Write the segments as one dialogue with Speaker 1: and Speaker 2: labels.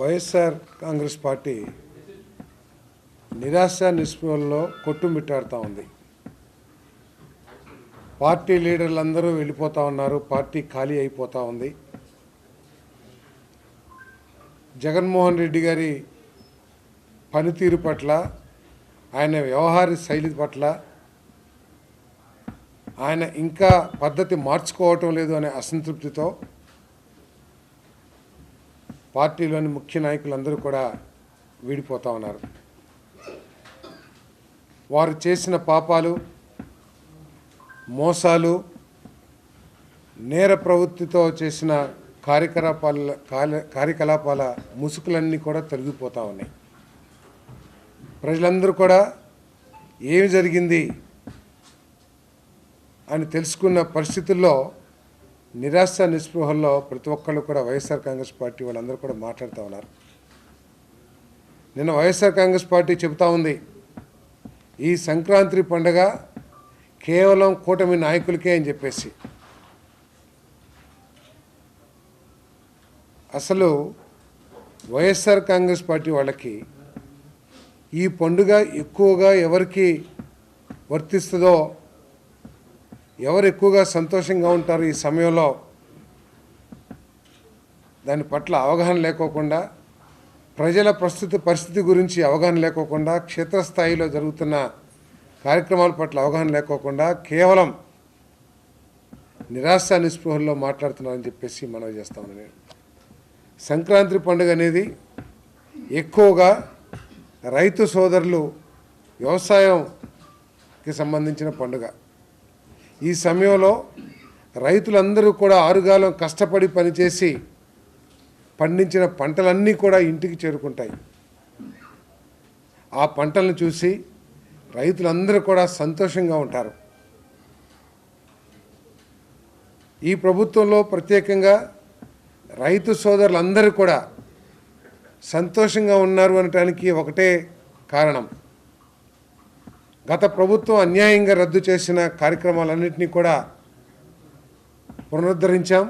Speaker 1: YSR Congress party నిరాశ నిస్పృహల్లో కొట్టుమిట్టాడుతూ ఉంది. Party లీడర్లందరూ వెళ్ళిపోతూ ఉన్నారు పార్టీ ఖాళీ అయిపోతూ ఉంది. జగన్మోహన్ రెడ్డి గారి పనితీరు పట్ల ఆయన వ్యవహార శైలి పట్ల ఆయన ఇంకా పద్ధతి మార్చుకోవటం లేదు అనే అసంతృప్తితో పార్టీలోని ముఖ్య నాయకులందరూ కూడా వీడిపోతూ ఉన్నారు. వారు చేసిన పాపాలు మోసాలు నేర ప్రవృత్తితో చేసిన కార్యకలాపాల కార్య- కార్యకలాపాల ముసుగులన్నీ కూడా తొలగిపోతూ ఉన్నాయి. ప్రజలందరూ కూడా ఏమి జరిగింది అని తెలుసుకున్న పరిస్థితుల్లో నిరాశ నిస్పృహల్లో ప్రతి ఒక్కళ్ళు కూడా వైఎస్ఆర్ కాంగ్రెస్ పార్టీ వాళ్ళందరూ కూడా మాట్లాడుతూ ఉన్నారు. నిన్న వైఎస్ఆర్ కాంగ్రెస్ పార్టీ చెబుతా ఉంది ఈ సంక్రాంతి పండుగ కేవలం కూటమి నాయకులకే అని చెప్పేసి. అసలు వైఎస్ఆర్ కాంగ్రెస్ పార్టీ వాళ్ళకి ఈ పండుగ ఎక్కువగా ఎవరికి వర్తిస్తుందో ఎవరు ఎక్కువగా సంతోషంగా ఉంటారు ఈ సమయంలో దాని పట్ల అవగాహన లేకోకుండా ప్రజల ప్రస్తుత పరిస్థితి గురించి అవగాహన లేకోకుండా క్షేత్రస్థాయిలో జరుగుతున్న కార్యక్రమాల పట్ల అవగాహన లేకోకుండా కేవలం నిరాశ నిస్పృహల్లో మాట్లాడుతున్నారని చెప్పేసి మనవి చేస్తామని నేను. సంక్రాంతి పండుగ అనేది ఎక్కువగా రైతు సోదరులు వ్యవసాయంకి సంబంధించిన పండుగ. ఈ సమయంలో రైతులందరూ కూడా ఆరుగాలం కష్టపడి పనిచేసి పండించిన పంటలన్నీ కూడా ఇంటికి చేరుకుంటాయి. ఆ పంటలను చూసి రైతులందరూ కూడా సంతోషంగా ఉంటారు. ఈ ప్రభుత్వంలో ప్రత్యేకంగా రైతు సోదరులందరూ కూడా సంతోషంగా ఉన్నారు అనటానికి ఒకటే కారణం. గత ప్రభుత్వం అన్యాయంగా రద్దు చేసిన కార్యక్రమాలన్నింటినీ కూడా పునరుద్ధరించాం.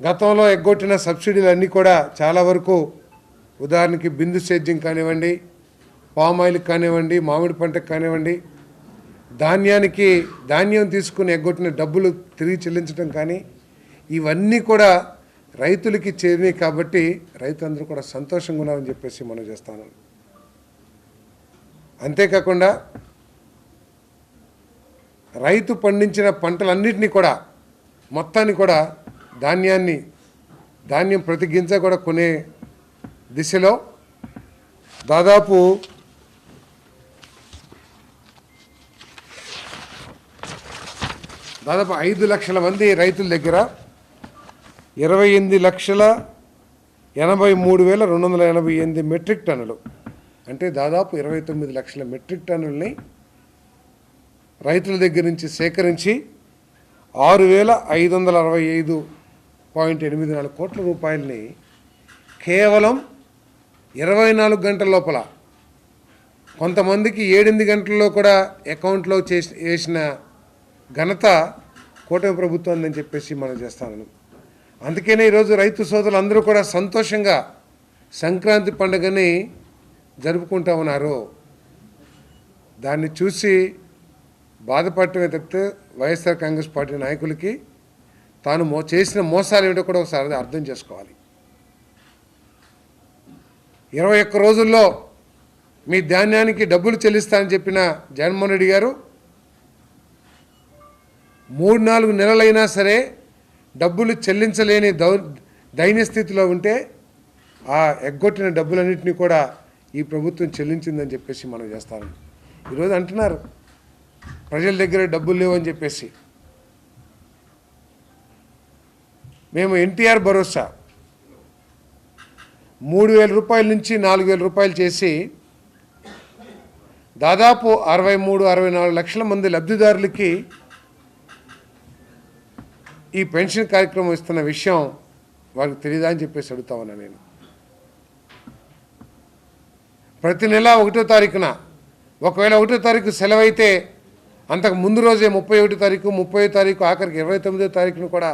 Speaker 1: గతంలో ఎగ్గొట్టిన సబ్సిడీలన్నీ కూడా చాలా వరకు ఉదాహరణకి బిందు సేద్యం కానివ్వండి పామాయిల్ కానివ్వండి మామిడి పంటకు కానివ్వండి ధాన్యానికి ధాన్యం తీసుకుని ఎగ్గొట్టిన డబ్బులు తిరిగి చెల్లించడం కానీ ఇవన్నీ కూడా రైతులకి చేరినాయి కాబట్టి రైతులందరూ కూడా సంతోషంగా ఉన్నారని చెప్పేసి మనం చేస్తాను అంతేకాకుండా రైతు పండించిన పంటలన్నింటినీ కూడా మొత్తాన్ని కూడా ధాన్యాన్ని ధాన్యం ప్రతి గింజ కూడా కొనే దిశలో దాదాపు దాదాపు ఐదు లక్షల మంది రైతుల దగ్గర ఇరవై ఎనిమిది లక్షల ఎనభై మూడు వేల రెండు వందల ఎనభై ఎనిమిది మెట్రిక్ టన్నులు అంటే దాదాపు ఇరవై తొమ్మిది లక్షల మెట్రిక్ టన్నుల్ని రైతుల దగ్గర నుంచి సేకరించి ఆరు వేల ఐదు వందల అరవై ఐదు పాయింట్ ఎనిమిది నాలుగు కోట్ల రూపాయలని కేవలం ఇరవై నాలుగు గంటల లోపల కొంతమందికి ఏడెనిమిది గంటల్లో కూడా అకౌంట్లో చేసి వేసిన ఘనత కూటమి ప్రభుత్వం అని చెప్పేసి మనం చేస్తాను అందుకనే ఈరోజు రైతు సోదరులు అందరూ కూడా సంతోషంగా సంక్రాంతి పండుగని జరుపుకుంటా ఉన్నారు. దాన్ని చూసి బాధపడటమే తప్పితే వైఎస్ఆర్ కాంగ్రెస్ పార్టీ నాయకులకి తాను మో చేసిన మోసాలు ఏమిటో కూడా ఒకసారి అర్థం చేసుకోవాలి. ఇరవై ఒక్క రోజుల్లో మీ ధాన్యానికి డబ్బులు చెల్లిస్తానని చెప్పిన జగన్మోహన్ రెడ్డి గారు మూడు నాలుగు నెలలైనా సరే డబ్బులు చెల్లించలేని దౌ దైన్య స్థితిలో ఉంటే ఆ ఎగ్గొట్టిన డబ్బులన్నింటినీ కూడా ఈ ప్రభుత్వం చెల్లించిందని చెప్పేసి మనం చేస్తాను ఈరోజు అంటున్నారు ప్రజల దగ్గర డబ్బులు లేవని చెప్పేసి. మేము ఎన్టీఆర్ భరోసా మూడు వేల రూపాయల నుంచి నాలుగు వేల రూపాయలు చేసి దాదాపు అరవై మూడు అరవై నాలుగు లక్షల మంది లబ్ధిదారులకి ఈ పెన్షన్ కార్యక్రమం ఇస్తున్న విషయం వారికి తెలియదా అని చెప్పేసి అడుగుతా ఉన్నా నేను. ప్రతి నెల ఒకటో తారీఖున. ఒకవేళ ఒకటో తారీఖు సెలవైతే అంతకు ముందు రోజే ముప్పై ఒకటో తారీఖు ముప్పై తారీఖు ఆఖరికి ఇరవై తొమ్మిదో తారీఖున కూడా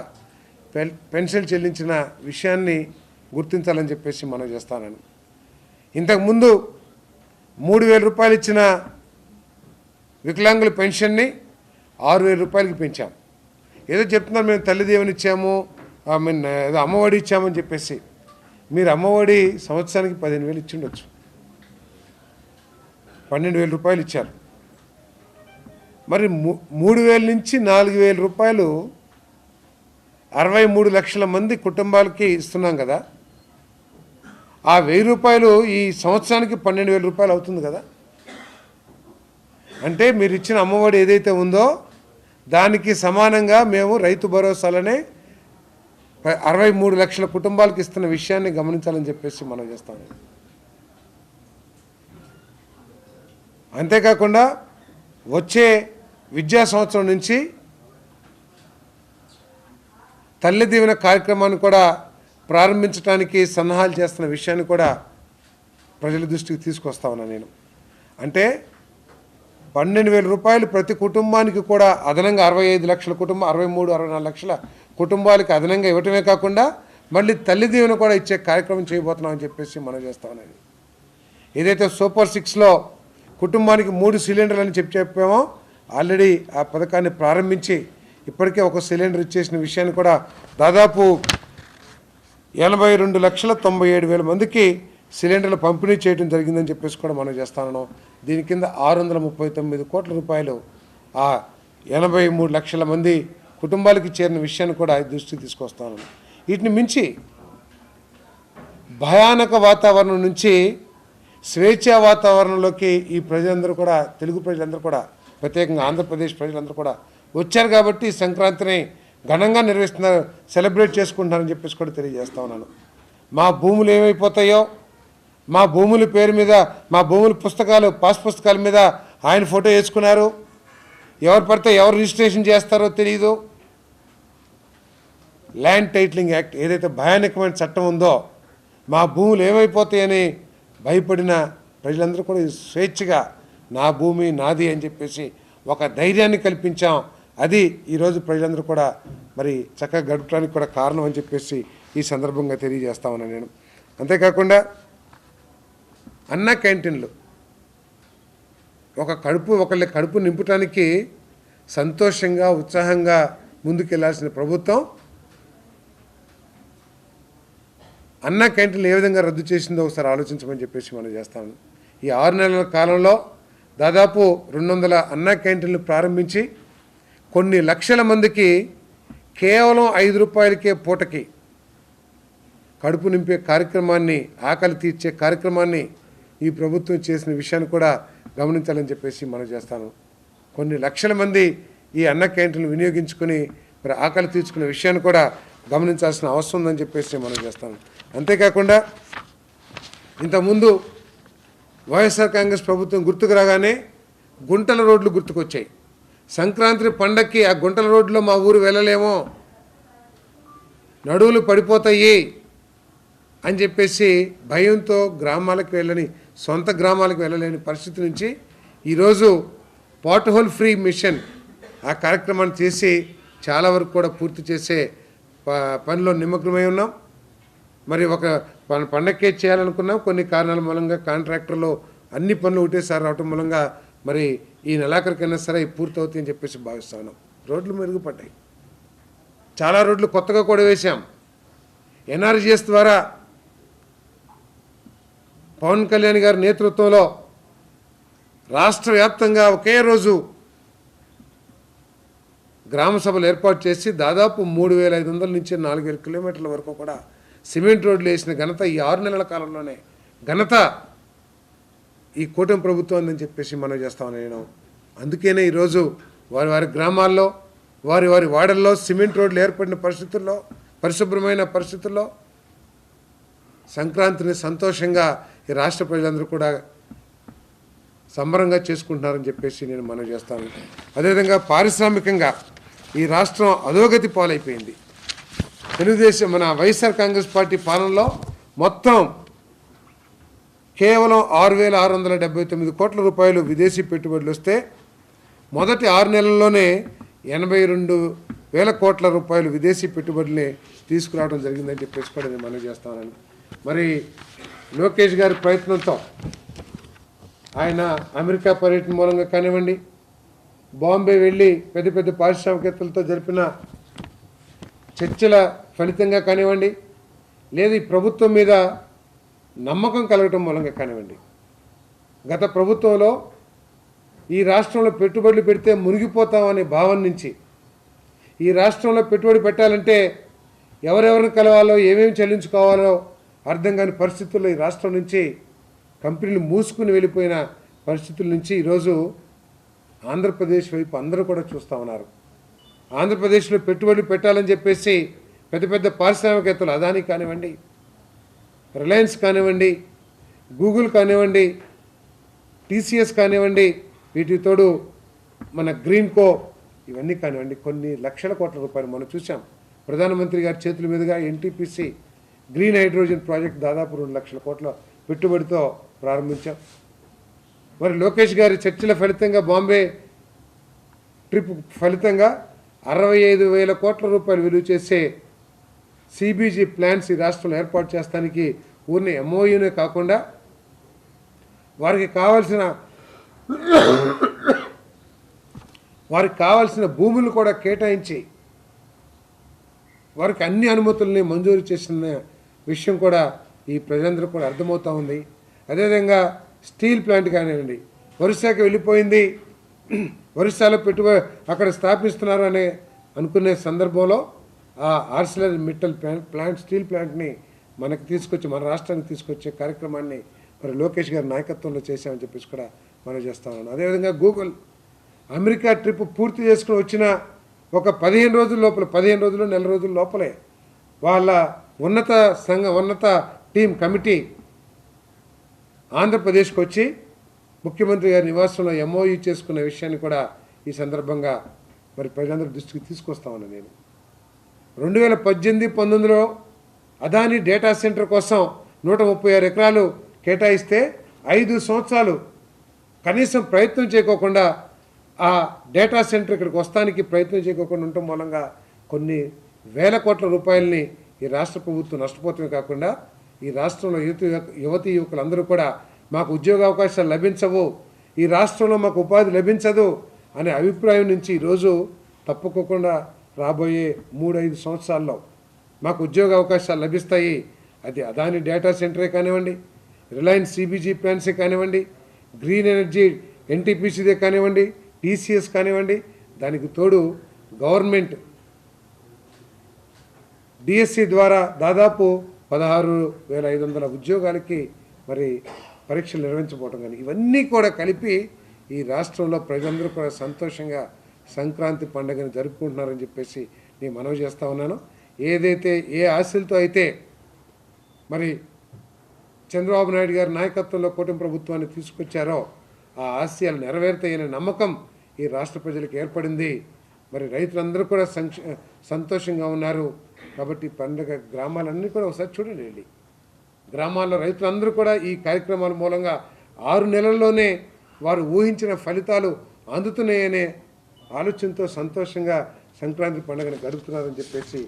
Speaker 1: పెన్షన్ చెల్లించిన విషయాన్ని గుర్తించాలని చెప్పేసి మనం చేస్తానని. ఇంతకుముందు మూడు వేల రూపాయలు ఇచ్చిన వికలాంగుల పెన్షన్ని ఆరు వేల రూపాయలకి పెంచాం. ఏదో చెప్తున్నారు మేము తల్లి దేవుని ఇచ్చాము ఐ మీన్ ఏదో అమ్మఒడి ఇచ్చామని చెప్పేసి. మీరు అమ్మఒడి సంవత్సరానికి పదిహేను వేలు ఇచ్చిండొచ్చు పన్నెండు వేల రూపాయలు ఇచ్చారు. మరి మూ- మూడు వేల నుంచి నాలుగు వేల రూపాయలు అరవై మూడు లక్షల మంది కుటుంబాలకి ఇస్తున్నాం కదా. ఆ వెయ్యి రూపాయలు ఈ సంవత్సరానికి పన్నెండు వేల రూపాయలు అవుతుంది కదా. అంటే మీరు ఇచ్చిన అమ్మఒడి ఏదైతే ఉందో దానికి సమానంగా మేము రైతు భరోసాలనే అరవై మూడు లక్షల కుటుంబాలకు ఇస్తున్న విషయాన్ని గమనించాలని చెప్పేసి మనం చేస్తాం. అంతేకాకుండా వచ్చే విద్యా సంవత్సరం నుంచి తల్లి దీవెన కార్యక్రమాన్ని కూడా ప్రారంభించడానికి సన్నాహాలు చేస్తున్న విషయాన్ని కూడా ప్రజల దృష్టికి తీసుకొస్తా ఉన్నాను నేను. అంటే పన్నెండు వేల రూపాయలు ప్రతి కుటుంబానికి కూడా అదనంగా అరవై ఐదు లక్షల కుటుంబం అరవై మూడు అరవై నాలుగు లక్షల కుటుంబాలకి అదనంగా ఇవ్వటమే కాకుండా మళ్ళీ తల్లి దీవెన కూడా ఇచ్చే కార్యక్రమం చేయబోతున్నామని చెప్పేసి మనం చేస్తా ఉన్నాను ఏదైతే సూపర్ సిక్స్లో కుటుంబానికి మూడు సిలిండర్లు అని చెప్పి చెప్పామో ఆల్రెడీ ఆ పథకాన్ని ప్రారంభించి ఇప్పటికే ఒక సిలిండర్ ఇచ్చేసిన విషయాన్ని కూడా దాదాపు ఎనభై రెండు లక్షల తొంభై ఏడు వేల మందికి సిలిండర్లు పంపిణీ చేయడం జరిగిందని చెప్పేసి కూడా మనం చేస్తాను దీని కింద ఆరు వందల ముప్పై తొమ్మిది కోట్ల రూపాయలు ఆ ఎనభై మూడు లక్షల మంది కుటుంబాలకి చేరిన విషయాన్ని కూడా దృష్టికి తీసుకొస్తాను వీటిని మించి భయానక వాతావరణం నుంచి స్వేచ్ఛా వాతావరణంలోకి ఈ ప్రజలందరూ కూడా తెలుగు ప్రజలందరూ కూడా ప్రత్యేకంగా ఆంధ్రప్రదేశ్ ప్రజలందరూ కూడా వచ్చారు కాబట్టి సంక్రాంతిని ఘనంగా నిర్వహిస్తున్నారు సెలబ్రేట్ చేసుకుంటున్నారని చెప్పేసి కూడా తెలియజేస్తా ఉన్నాను. మా భూములు ఏమైపోతాయో మా భూముల పేరు మీద మా భూముల పుస్తకాలు పాస్ పుస్తకాల మీద ఆయన ఫోటో వేసుకున్నారు. ఎవరు పడితే ఎవరు రిజిస్ట్రేషన్ చేస్తారో తెలియదు ల్యాండ్ టైటిలింగ్ యాక్ట్ ఏదైతే భయానకమైన చట్టం ఉందో మా భూములు ఏమైపోతాయని భయపడిన ప్రజలందరూ కూడా స్వేచ్ఛగా నా భూమి నాది అని చెప్పేసి ఒక ధైర్యాన్ని కల్పించాం. అది ఈరోజు ప్రజలందరూ కూడా మరి చక్కగా గడపడానికి కూడా కారణం అని చెప్పేసి ఈ సందర్భంగా తెలియజేస్తా ఉన్నాను నేను. అంతేకాకుండా అన్న క్యాంటీన్లు. ఒక కడుపు ఒకళ్ళ కడుపు నింపటానికి సంతోషంగా ఉత్సాహంగా ముందుకెళ్ళాల్సిన ప్రభుత్వం అన్న క్యాంటీన్లు ఏ విధంగా రద్దు చేసిందో ఒకసారి ఆలోచించమని చెప్పేసి మనం చేస్తాను ఈ ఆరు నెలల కాలంలో దాదాపు రెండు వందల అన్న క్యాంటీన్లు ప్రారంభించి కొన్ని లక్షల మందికి కేవలం ఐదు రూపాయలకే పూటకి కడుపు నింపే కార్యక్రమాన్ని ఆకలి తీర్చే కార్యక్రమాన్ని ఈ ప్రభుత్వం చేసిన విషయాన్ని కూడా గమనించాలని చెప్పేసి మనం చేస్తాను కొన్ని లక్షల మంది ఈ అన్న క్యాంటీన్లు వినియోగించుకుని మరి ఆకలి తీర్చుకునే విషయాన్ని కూడా గమనించాల్సిన అవసరం ఉందని చెప్పేసి మనం చేస్తాను అంతేకాకుండా ఇంతకుముందు వైఎస్ఆర్ కాంగ్రెస్ ప్రభుత్వం గుర్తుకు రాగానే గుంటల రోడ్లు గుర్తుకొచ్చాయి. సంక్రాంతి పండక్కి ఆ గుంటల రోడ్లో మా ఊరు వెళ్ళలేమో నడువులు పడిపోతాయి అని చెప్పేసి భయంతో గ్రామాలకు వెళ్ళని సొంత గ్రామాలకు వెళ్ళలేని పరిస్థితి నుంచి ఈరోజు పాట్ హోల్ ఫ్రీ మిషన్ ఆ కార్యక్రమాన్ని చేసి చాలా వరకు కూడా పూర్తి చేసే ప- పనిలో నిమగ్నమై ఉన్నాం. మరి ఒక పండక్కే చేయాలనుకున్నాం. కొన్ని కారణాల మూలంగా కాంట్రాక్టర్లో అన్ని పనులు ఒకటేసారి రావటం మూలంగా మరి ఈ నెలాఖరికైనా సరే ఇవి పూర్తి అవుతాయని చెప్పేసి భావిస్తాను రోడ్లు మెరుగుపడ్డాయి. చాలా రోడ్లు కొత్తగా కూడా వేశాం. ఎన్ఆర్జిఎస్ ద్వారా పవన్ కళ్యాణ్ గారి నేతృత్వంలో రాష్ట్ర వ్యాప్తంగా ఒకే రోజు గ్రామ సభలు ఏర్పాటు చేసి దాదాపు మూడు వేల ఐదు వందల నుంచి నాలుగు వేల కిలోమీటర్ల వరకు కూడా సిమెంట్ రోడ్లు వేసిన ఘనత ఈ ఆరు నెలల కాలంలోనే. ఘనత ఈ కూటమి ప్రభుత్వం అని చెప్పేసి మనం చేస్తామని నేను. అందుకనే ఈరోజు వారి వారి గ్రామాల్లో వారి వారి వాడల్లో సిమెంట్ రోడ్లు ఏర్పడిన పరిస్థితుల్లో పరిశుభ్రమైన పరిస్థితుల్లో సంక్రాంతిని సంతోషంగా ఈ రాష్ట్ర ప్రజలందరూ కూడా సంబరంగా చేసుకుంటున్నారని చెప్పేసి నేను మనం చేస్తాను అదేవిధంగా పారిశ్రామికంగా ఈ రాష్ట్రం అధోగతి పాలైపోయింది. తెలుగుదేశం మన వైఎస్ఆర్ కాంగ్రెస్ పార్టీ పాలనలో మొత్తం కేవలం ఆరు వేల ఆరు వందల డెబ్బై తొమ్మిది కోట్ల రూపాయలు విదేశీ పెట్టుబడులు వస్తే మొదటి ఆరు నెలల్లోనే ఎనభై రెండు వేల కోట్ల రూపాయలు విదేశీ పెట్టుబడుల్ని తీసుకురావడం జరిగిందని చెప్పేసి కూడా నేను మనవి చేస్తానని మరి లోకేష్ గారి ప్రయత్నంతో ఆయన అమెరికా పర్యటన మూలంగా కానివ్వండి బాంబే వెళ్ళి పెద్ద పెద్ద పారిశ్రామికేత్తలతో జరిపిన చర్చల ఫలితంగా కానివ్వండి లేదు ఈ ప్రభుత్వం మీద నమ్మకం కలగటం మూలంగా కానివ్వండి. గత ప్రభుత్వంలో ఈ రాష్ట్రంలో పెట్టుబడులు పెడితే మునిగిపోతామనే భావన నుంచి ఈ రాష్ట్రంలో పెట్టుబడి పెట్టాలంటే ఎవరెవరిని కలవాలో ఏమేమి చెల్లించుకోవాలో అర్థం కాని పరిస్థితుల్లో ఈ రాష్ట్రం నుంచి కంపెనీలు మూసుకుని వెళ్ళిపోయిన పరిస్థితుల నుంచి ఈరోజు ఆంధ్రప్రదేశ్ వైపు అందరూ కూడా చూస్తూ ఉన్నారు. ఆంధ్రప్రదేశ్లో పెట్టుబడులు పెట్టాలని చెప్పేసి పెద్ద పెద్ద పారిశ్రామికవేత్తలు అదాని కానివ్వండి రిలయన్స్ కానివ్వండి గూగుల్ కానివ్వండి టీసీఎస్ కానివ్వండి వీటితోడు మన గ్రీన్ కో ఇవన్నీ కానివ్వండి కొన్ని లక్షల కోట్ల రూపాయలు మనం చూసాం ప్రధానమంత్రి గారి చేతుల మీదుగా ఎన్టీపీసీ గ్రీన్ హైడ్రోజన్ ప్రాజెక్ట్ దాదాపు రెండు లక్షల కోట్ల పెట్టుబడితో ప్రారంభించాం. మరి లోకేష్ గారి చర్చల ఫలితంగా బాంబే ట్రిప్ ఫలితంగా అరవై ఐదు వేల కోట్ల రూపాయలు విలువ చేసే సిబీజీ ప్లాన్స్ ఈ రాష్ట్రంలో ఏర్పాటు చేస్తానికి ఊరిని ఎంఓయూనే కాకుండా వారికి కావాల్సిన వారికి కావాల్సిన భూములు కూడా కేటాయించి వారికి అన్ని అనుమతుల్ని మంజూరు చేసిన విషయం కూడా ఈ ప్రజలందరూ కూడా అర్థమవుతూ ఉంది. అదేవిధంగా స్టీల్ ప్లాంట్ కానివ్వండి వరుసకి వెళ్ళిపోయింది. ఒరిస్సాలో పెట్టుబడి అక్కడ స్థాపిస్తున్నారు అనే అనుకునే సందర్భంలో ఆ Arcelor Mittal plant plant steel ప్లాంట్ని మనకి తీసుకొచ్చి మన రాష్ట్రానికి తీసుకొచ్చే కార్యక్రమాన్ని మరి లోకేష్ గారి నాయకత్వంలో చేశామని చెప్పేసి కూడా మనం చేస్తా అదేవిధంగా గూగుల్ అమెరికా ట్రిప్ పూర్తి చేసుకుని వచ్చిన ఒక పదిహేను రోజుల లోపల పదిహేను రోజులు నెల రోజుల లోపలే వాళ్ళ ఉన్నత సంఘ ఉన్నత టీం కమిటీ ఆంధ్రప్రదేశ్కి వచ్చి ముఖ్యమంత్రి గారి నివాసంలో ఎంఓయూ చేసుకున్న విషయాన్ని కూడా ఈ సందర్భంగా మరి ప్రజలందరి దృష్టికి తీసుకొస్తామని నేను. రెండు వేల పద్దెనిమిది పంతొమ్మిదిలో అదాని డేటా సెంటర్ కోసం నూట ముప్పై ఆరు ఎకరాలు కేటాయిస్తే ఐదు సంవత్సరాలు కనీసం ప్రయత్నం చేయకోకుండా ఆ డేటా సెంటర్ ఇక్కడికి వస్తానికి ప్రయత్నం చేయకోకుండా ఉండటం మూలంగా కొన్ని వేల కోట్ల రూపాయలని ఈ రాష్ట్ర ప్రభుత్వం నష్టపోతమే కాకుండా ఈ రాష్ట్రంలో యువతి యువతి యువకులందరూ కూడా మాకు ఉద్యోగ అవకాశాలు లభించవు ఈ రాష్ట్రంలో మాకు ఉపాధి లభించదు అనే అభిప్రాయం నుంచి ఈరోజు తప్పుకోకుండా రాబోయే మూడు ఐదు సంవత్సరాల్లో మాకు ఉద్యోగ అవకాశాలు లభిస్తాయి. అది అదాని డేటా సెంటరే కానివ్వండి రిలయన్స్ సిబిజీ ప్లాన్సే కానివ్వండి గ్రీన్ ఎనర్జీ ఎన్టీపీసీదే కానివ్వండి టీసీఎస్ కానివ్వండి దానికి తోడు గవర్నమెంట్ డిఎస్సి ద్వారా దాదాపు పదహారు వేల ఐదు వందల ఉద్యోగాలకి మరి పరీక్షలు నిర్వహించబోవటం కానీ ఇవన్నీ కూడా కలిపి ఈ రాష్ట్రంలో ప్రజలందరూ కూడా సంతోషంగా సంక్రాంతి పండుగను జరుపుకుంటున్నారని చెప్పేసి నేను మనవి చేస్తూ ఉన్నాను. ఏదైతే ఏ ఆశలతో అయితే మరి చంద్రబాబు నాయుడు గారి నాయకత్వంలో కూటమి ప్రభుత్వాన్ని తీసుకొచ్చారో ఆ ఆశయాలు నెరవేరుతాయనే నమ్మకం ఈ రాష్ట్ర ప్రజలకు ఏర్పడింది. మరి రైతులందరూ కూడా సంక్ష సంతోషంగా ఉన్నారు. కాబట్టి పండుగ గ్రామాలన్నీ కూడా ఒకసారి చూడండి. వెళ్ళి గ్రామాల్లో రైతులందరూ కూడా ఈ కార్యక్రమాల మూలంగా ఆరు నెలల్లోనే వారు ఊహించిన ఫలితాలు అందుతున్నాయనే ఆలోచనతో సంతోషంగా సంక్రాంతి పండుగను గడుపుతున్నారని చెప్పేసి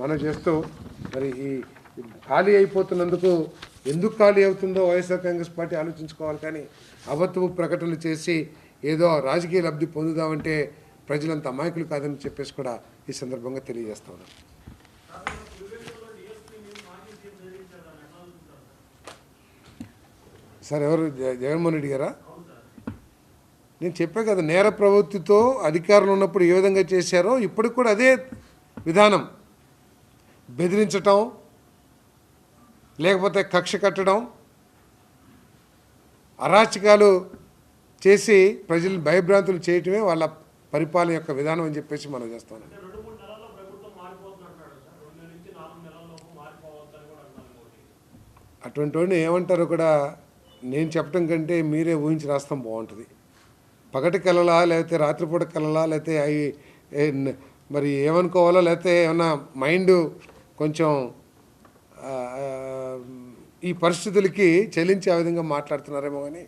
Speaker 1: మనం చేస్తూ మరి ఈ ఖాళీ అయిపోతున్నందుకు ఎందుకు ఖాళీ అవుతుందో వైఎస్ఆర్ కాంగ్రెస్ పార్టీ ఆలోచించుకోవాలి కానీ అబద్ధపు ప్రకటనలు చేసి ఏదో రాజకీయ లబ్ధి పొందుదామంటే ప్రజలంత అమాయకులు కాదని చెప్పేసి కూడా ఈ సందర్భంగా తెలియజేస్తా సార్ ఎవరు? జగన్మోహన్ రెడ్డి గారా? నేను చెప్పా కదా నేర ప్రవృత్తితో అధికారులు ఉన్నప్పుడు ఏ విధంగా చేశారో ఇప్పటికి కూడా అదే విధానం. బెదిరించటం లేకపోతే కక్ష కట్టడం అరాచకాలు చేసి ప్రజలు భయభ్రాంతులు చేయటమే వాళ్ళ పరిపాలన యొక్క విధానం అని చెప్పేసి మనం చేస్తాం. అటువంటి వాడిని ఏమంటారో కూడా నేను చెప్పడం కంటే మీరే ఊహించి రాస్తాం బాగుంటుంది. పగటి కలలా లేకపోతే రాత్రిపూట కలలా లేకపోతే అవి మరి ఏమనుకోవాలో లేకపోతే ఏమన్నా మైండ్ కొంచెం ఈ పరిస్థితులకి చెల్లించే విధంగా మాట్లాడుతున్నారేమో కానీ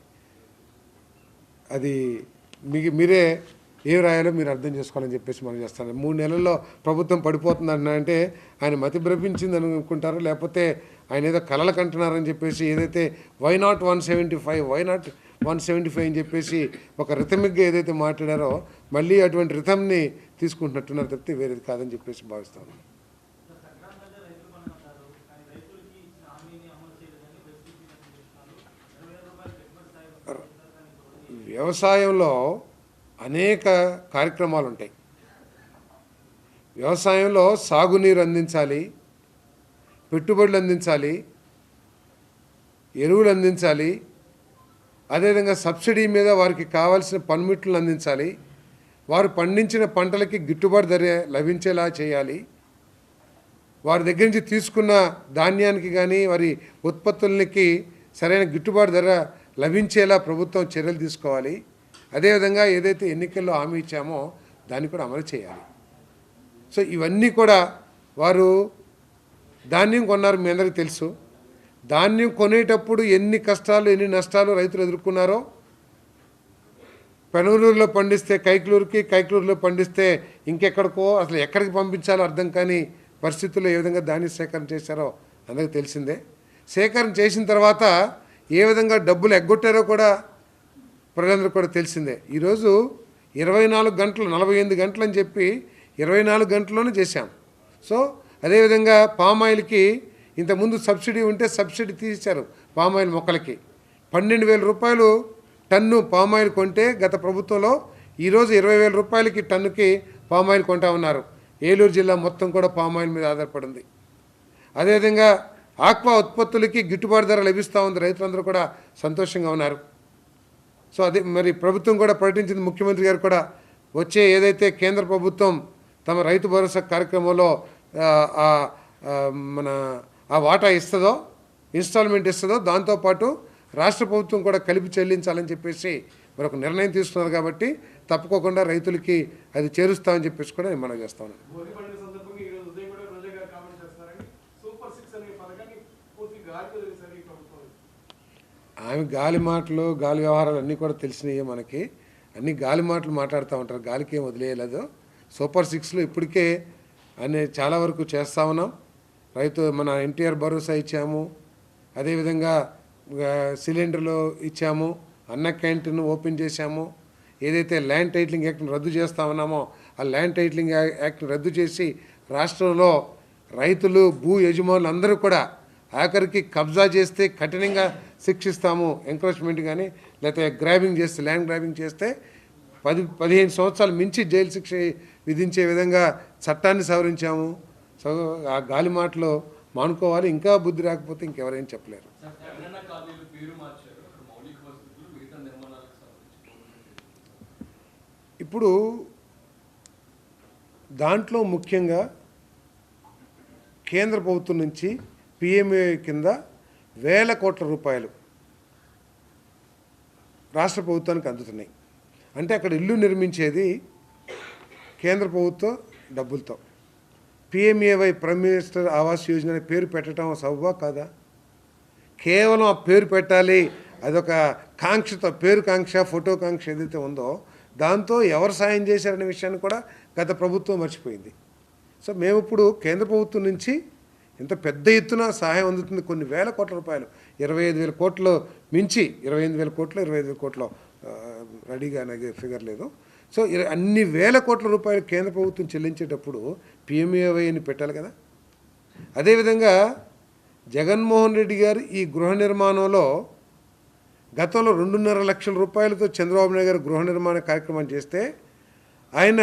Speaker 1: అది మీకు మీరే ఏం రాయాలో మీరు అర్థం చేసుకోవాలని చెప్పేసి మనం చేస్తాను. మూడు నెలల్లో ప్రభుత్వం పడిపోతుంది అంటే ఆయన మతి భ్రమించింది అనుకుంటారు? లేకపోతే ఆయన ఏదో కలలు కంటున్నారని చెప్పేసి ఏదైతే why not one seventy five why not one seventy five అని చెప్పేసి ఒక రిథమిక్గా ఏదైతే మాట్లాడారో మళ్ళీ అటువంటి రిథమ్ని తీసుకుంటున్నట్టున్నారు తప్పితే వేరేది కాదని చెప్పేసి భావిస్తాను వ్యవసాయంలో అనేక కార్యక్రమాలు ఉంటాయి వ్యవసాయంలో సాగునీరు అందించాలి పెట్టుబడులు అందించాలి ఎరువులు అందించాలి అదేవిధంగా సబ్సిడీ మీద వారికి కావాల్సిన పనిముట్లు అందించాలి వారు పండించిన పంటలకి గిట్టుబాటు ధర లభించేలా చేయాలి. వారి దగ్గర నుంచి తీసుకున్న ధాన్యానికి కానీ వారి ఉత్పత్తులకి సరైన గిట్టుబాటు ధర లభించేలా ప్రభుత్వం చర్యలు తీసుకోవాలి. అదేవిధంగా ఏదైతే ఎన్నికల్లో హామీ ఇచ్చామో దాన్ని కూడా అమలు చేయాలి. సో ఇవన్నీ కూడా వారు ధాన్యం కొన్నారు మీ అందరికీ తెలుసు. ధాన్యం కొనేటప్పుడు ఎన్ని కష్టాలు ఎన్ని నష్టాలు రైతులు ఎదుర్కొన్నారో పెనూరులో పండిస్తే కైకలూరుకి కైకలూరులో పండిస్తే ఇంకెక్కడికో అసలు ఎక్కడికి పంపించాలో అర్థం కాని పరిస్థితుల్లో ఏ విధంగా ధాన్య సేకరణ చేశారో అందరికీ తెలిసిందే. సేకరణ చేసిన తర్వాత ఏ విధంగా డబ్బులు ఎగ్గొట్టారో కూడా ప్రజలందరూ కూడా తెలిసిందే. ఈరోజు ఇరవై నాలుగు గంటలు నలభై ఎనిమిది గంటలు అని చెప్పి ఇరవై నాలుగు గంటల్లోనే చేశాం. సో అదేవిధంగా పామాయిల్కి ఇంతకుముందు సబ్సిడీ ఉంటే సబ్సిడీ తీసేశారు పామాయిల్ మొక్కలకి. పన్నెండు వేల రూపాయలు టన్ను పామాయిల్ కొంటే గత ప్రభుత్వంలో ఈరోజు ఇరవై వేల రూపాయలకి టన్నుకి పామాయిల్ కొంటా ఉన్నారు. ఏలూరు జిల్లా మొత్తం కూడా పామాయిల్ మీద ఆధారపడింది. అదేవిధంగా ఆక్వా ఉత్పత్తులకి గిట్టుబాటు ధర లభిస్తూ ఉంది. రైతులందరూ కూడా సంతోషంగా ఉన్నారు. సో అదే మరి ప్రభుత్వం కూడా ప్రకటించింది. ముఖ్యమంత్రి గారు కూడా వచ్చే ఏదైతే కేంద్ర ప్రభుత్వం తమ రైతు భరోసా కార్యక్రమంలో మన ఆ వాటా ఇస్తుందో ఇన్స్టాల్మెంట్ ఇస్తుందో దాంతోపాటు రాష్ట్ర ప్రభుత్వం కూడా కలిపి చెల్లించాలని చెప్పేసి మరి ఒక నిర్ణయం తీసుకున్నారు కాబట్టి తప్పుకోకుండా రైతులకి అది చేరుస్తామని చెప్పేసి కూడా నేను మనం చేస్తాను ఆమె గాలి మాటలు గాలి వ్యవహారాలు అన్నీ కూడా తెలిసినాయి మనకి. అన్ని గాలి మాటలు మాట్లాడుతూ ఉంటారు. గాలికి ఏం వదిలేయలేదు. సూపర్ సిక్స్లో ఇప్పటికే అనే చాలా వరకు చేస్తా ఉన్నాం. రైతు మన ఎన్టీఆర్ భరోసా ఇచ్చాము. అదేవిధంగా సిలిండర్లు ఇచ్చాము. అన్న క్యాంటీన్ ఓపెన్ చేశాము. ఏదైతే ల్యాండ్ టైటిలింగ్ యాక్ట్ని రద్దు చేస్తా ఉన్నామో ఆ ల్యాండ్ టైటిలింగ్ యాక్ట్ని రద్దు చేసి రాష్ట్రంలో రైతులు భూ యజమానులు అందరూ కూడా ఆఖరికి కబ్జా చేస్తే కఠినంగా శిక్షిస్తాము. ఎంకరేజ్మెంట్ కానీ లేకపోతే గ్రాబింగ్ చేస్తే ల్యాండ్ గ్రాబింగ్ చేస్తే పది పదిహేను సంవత్సరాలు మించి జైలు శిక్ష విధించే విధంగా చట్టాన్ని సవరించాము. ఆ గాలి మాటలు మానుకోవాలి. ఇంకా బుద్ధి రాకపోతే ఇంకెవరేం చెప్పలేరు. ఇప్పుడు దాంట్లో ముఖ్యంగా కేంద్ర ప్రభుత్వం నుంచి పిఎంఏ కింద వేల కోట్ల రూపాయలు రాష్ట్ర ప్రభుత్వానికి అందుతున్నాయి. అంటే అక్కడ ఇల్లు నిర్మించేది కేంద్ర ప్రభుత్వం డబ్బులతో. PMAY prime minister Awas Yojana అనే పేరు పెట్టడం సబబా కాదా? కేవలం ఆ పేరు పెట్టాలి అదొక కాంక్షతో పేరు కాంక్ష ఫోటో కాంక్ష ఏదైతే ఉందో దాంతో ఎవరు సాయం చేశారనే విషయాన్ని కూడా గత ప్రభుత్వం మర్చిపోయింది. సో మేము ఇప్పుడు కేంద్ర ప్రభుత్వం నుంచి ఇంత పెద్ద ఎత్తున సహాయం అందుతుంది. కొన్ని వేల కోట్ల రూపాయలు ఇరవై ఐదు వేల కోట్లు మించి ఇరవై ఐదు వేల కోట్లు ఇరవై ఐదు వేల కోట్లు రెడీగా నాకు ఫిగర్ లేదు. సో అన్ని వేల కోట్ల రూపాయలు కేంద్ర ప్రభుత్వం చెల్లించేటప్పుడు పిఎంఏవైని పెట్టాలి కదా? అదేవిధంగా జగన్మోహన్ రెడ్డి గారు ఈ గృహ నిర్మాణంలో గతంలో రెండున్నర లక్షల రూపాయలతో చంద్రబాబు నాయుడు గారు గృహ నిర్మాణ కార్యక్రమం చేస్తే ఆయన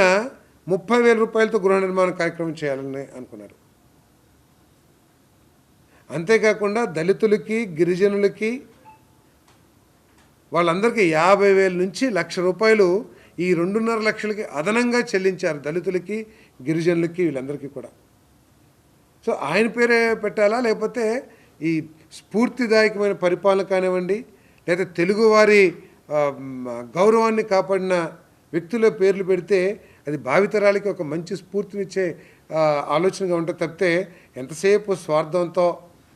Speaker 1: ముప్పై వేల రూపాయలతో గృహ నిర్మాణ కార్యక్రమం చేయాలని అనుకున్నారు. అంతేకాకుండా దళితులకి గిరిజనులకి వాళ్ళందరికీ యాభై వేల నుంచి లక్ష రూపాయలు ఈ రెండున్నర లక్షలకి అదనంగా చెల్లించారు దళితులకి గిరిజనులకి వీళ్ళందరికీ కూడా. సో ఆయన పేరే పెట్టాలా? లేకపోతే ఈ స్ఫూర్తిదాయకమైన పరిపాలన కానివ్వండి లేదా తెలుగువారి గౌరవాన్ని కాపాడిన వ్యక్తుల పేర్లు పెడితే అది భావితరాలకి ఒక మంచి స్ఫూర్తినిచ్చే ఆలోచనగా ఉంటుంది తప్పితే ఎంతసేపు స్వార్థంతో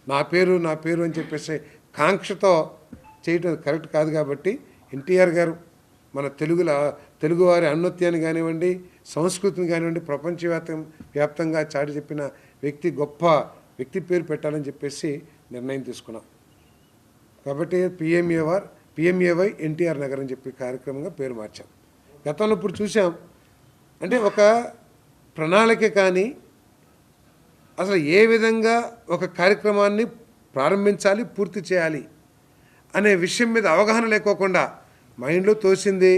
Speaker 1: నా పేరు నా పేరు అని చెప్పేసి కాంక్షతో చేయటం కరెక్ట్ కాదు కాబట్టి ఎన్టీఆర్ గారు మన తెలుగుల తెలుగువారి ఔన్నత్యాన్ని కానివ్వండి సంస్కృతిని కానివ్వండి ప్రపంచవ్యాప్తం వ్యాప్తంగా చాటి చెప్పిన వ్యక్తి గొప్ప వ్యక్తి పేరు పెట్టాలని చెప్పేసి నిర్ణయం తీసుకున్నాం. కాబట్టి పిఎంఏవార్ పిఎంఏవై ఎన్టీఆర్ నగర్ అని చెప్పి కార్యక్రమంగా పేరు మార్చాం. గతంలో ఇప్పుడు చూసాం అంటే ఒక ప్రణాళిక కానీ అసలు ఏ విధంగా ఒక కార్యక్రమాన్ని ప్రారంభించాలి పూర్తి చేయాలి అనే విషయం మీద అవగాహన లేకోకుండా మైండ్లో తోసింది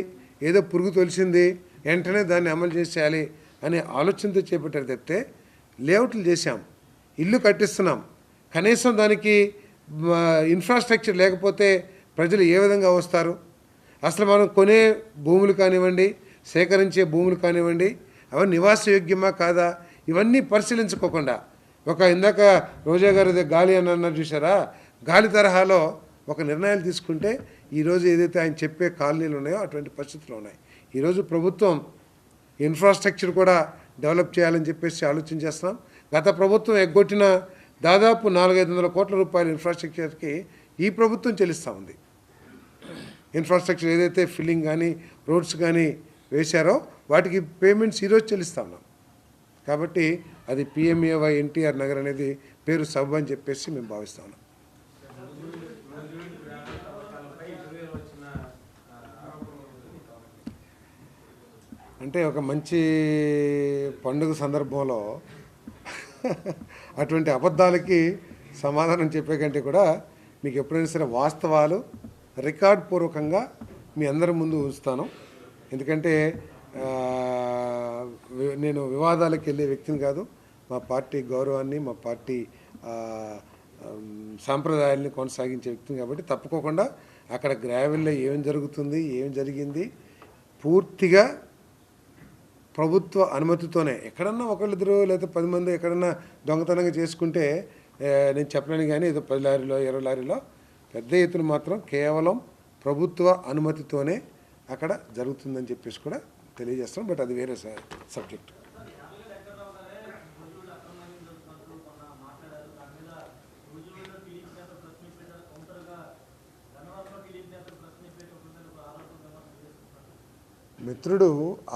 Speaker 1: ఏదో పురుగు తొలిసింది వెంటనే దాన్ని అమలు చేసేయాలి అనే ఆలోచనతో చేపట్టారు తప్పితే లేఅవుట్లు చేశాం ఇల్లు కట్టిస్తున్నాం. కనీసం దానికి ఇన్ఫ్రాస్ట్రక్చర్ లేకపోతే ప్రజలు ఏ విధంగా వస్తారు? అసలు మనం కొనే భూములు కానివ్వండి సేకరించే భూములు కానివ్వండి అవి నివాసయోగ్యమా కాదా? ఇవన్నీ పరిశీలించుకోకుండా ఒక ఇందాక రోజా గారి గాలి అని అన్నారు చూసారా గాలి తరహాలో ఒక నిర్ణయాలు తీసుకుంటే ఈరోజు ఏదైతే ఆయన చెప్పే కాలనీలు ఉన్నాయో అటువంటి పరిస్థితులు ఉన్నాయి. ఈరోజు ప్రభుత్వం ఇన్ఫ్రాస్ట్రక్చర్ కూడా డెవలప్ చేయాలని చెప్పేసి ఆలోచన చేస్తున్నాం. గత ప్రభుత్వం ఎగ్గొట్టిన దాదాపు నాలుగైదు వందల కోట్ల రూపాయల ఇన్ఫ్రాస్ట్రక్చర్కి ఈ ప్రభుత్వం చెల్లిస్తూ ఉంది. ఇన్ఫ్రాస్ట్రక్చర్ ఏదైతే ఫిల్లింగ్ కానీ రోడ్స్ కానీ వేశారో వాటికి పేమెంట్స్ ఈరోజు చెల్లిస్తూ ఉన్నాం. కాబట్టి అది పిఎంఏవై ఎన్టీఆర్ నగర్ అనేది పేరు సబ్ అని చెప్పేసి మేము భావిస్తా ఉన్నాం. అంటే ఒక మంచి పండుగ సందర్భంలో అటువంటి అబద్ధాలకి సమాధానం చెప్పే కంటే కూడా మీకు ఎప్పుడైనా సరే వాస్తవాలు రికార్డ్ పూర్వకంగా మీ అందరి ముందు ఉంచుతాను. ఎందుకంటే నేను వివాదాలకు వెళ్ళే వ్యక్తిని కాదు. మా పార్టీ గౌరవాన్ని మా పార్టీ సాంప్రదాయాల్ని కొనసాగించే వ్యక్తిని కాబట్టి తప్పుకోకుండా అక్కడ గ్రావెల్లో ఏం జరుగుతుంది ఏం జరిగింది పూర్తిగా ప్రభుత్వ అనుమతితోనే ఎక్కడన్నా ఒకళ్ళిద్దరు లేదా పది మంది ఎక్కడన్నా దొంగతనంగా చేసుకుంటే నేను చెప్పలేను కానీ ఏదో పది లారీలో ఇరవై లారీలో పెద్ద ఎత్తున మాత్రం కేవలం ప్రభుత్వ అనుమతితోనే అక్కడ జరుగుతుందని చెప్పేసి కూడా తెలియజేస్తాం బట్ అది వేరే సబ్జెక్ట్. మిత్రుడు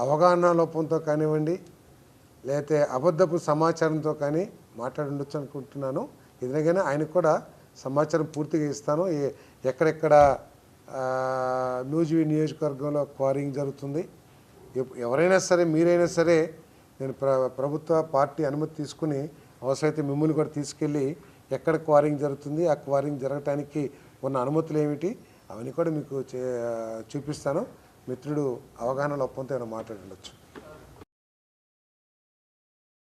Speaker 1: అవగాహన లోపంతో కానివ్వండి లేతే అబద్ధపు సమాచారంతో కానీ మాట్లాడుండొచ్చు అనుకుంటున్నాను. ఇదిగానే ఆయనకు కూడా సమాచారం పూర్తిగా ఇస్తాను. ఎక్కడెక్కడ నూజివి నూజివీ నియోజకవర్గంలో క్వారింగ్ జరుగుతుంది. ఎవరైనా సరే మీరైనా సరే నేను ప్ర ప్రభుత్వ పార్టీ అనుమతి తీసుకుని అవసరమైతే మిమ్మల్ని కూడా తీసుకెళ్ళి ఎక్కడ క్వారింగ్ జరుగుతుంది ఆ క్వారింగ్ జరగటానికి ఉన్న అనుమతులు ఏమిటి అవన్నీ కూడా మీకు చే చూపిస్తాను. మిత్రుడు అవగాహన లోపంతో ఏమైనా మాట్లాడుండొచ్చు.